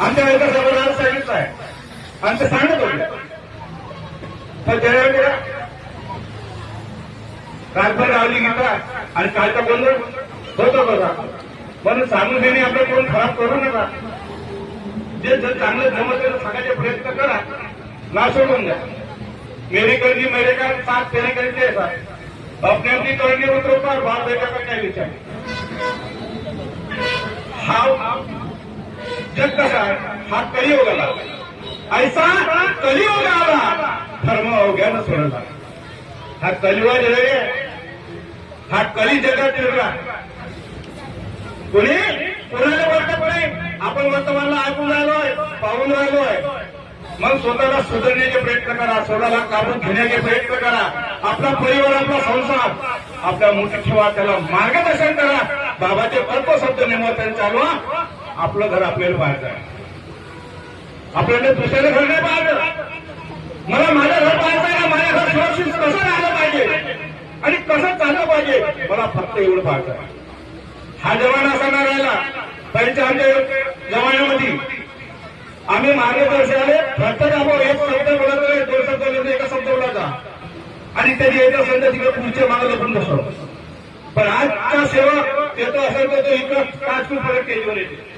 आमच्या एका सभागृहात सांगितलं आहे. आमचं सांगत होते. तर त्यावेळेला रातभर लावली गीता आणि कालचा गोंधळ होतो बघा. म्हणून सांगून देणे आपलं कोण खराब करू नका. जे जर चांगलं जमत आहे तर सांगायचे प्रयत्न करा. ना सोडून द्या. मेरे जी मेरे का साथ तेरे करके ऐसा. अपने अपनी करनी उतरो पर बाप बेटा का काय विचार हा जग कसा हा कलियुग आला ऐसा कलियुग आला धर्म अवघ्यानं सोडला. हा कलिवा जग हा कली जगात फिरला कोणी? कोणाला वाटत नाही? आपण वर्तमानला ऐकून राहिलोय पाहून राहिलोय. मग स्वतःला सुधारण्याचे प्रयत्न करा स्वतःला काढून घेण्याचे प्रयत्न करा. आपला परिवार आपला संसार आपल्या मुठी ठेवा त्याला मार्गदर्शन करा. बाबाचे तत्व शब्द निमंत्रण चालवा. आपलं घर आपल्याला पाहायचं आहे. आपल्याला दुसऱ्याला घर नाही पाहायचं. मला माझं घर पाहायचं आहे माझ्या घर सुरक्षित कसं राहिलं पाहिजे? आणि कसं चाललं पाहिजे? मला फक्त एवढं पाहायचं आहे. हा जवान असा राहिला. पहिल्या आमच्या जमान्यामध्ये आम्ही मार्गदर्शनाले फक्त आपण एक शब्द बोलत दोन शब्द बोलत एका शब्द बोलायचा. आणि त्याची येत असेल तर तिकडे पुढच्या मागे पण बसतो पण आजचा सेवा येतो असेल तर तो इकडं पाच परत केलीवर येते.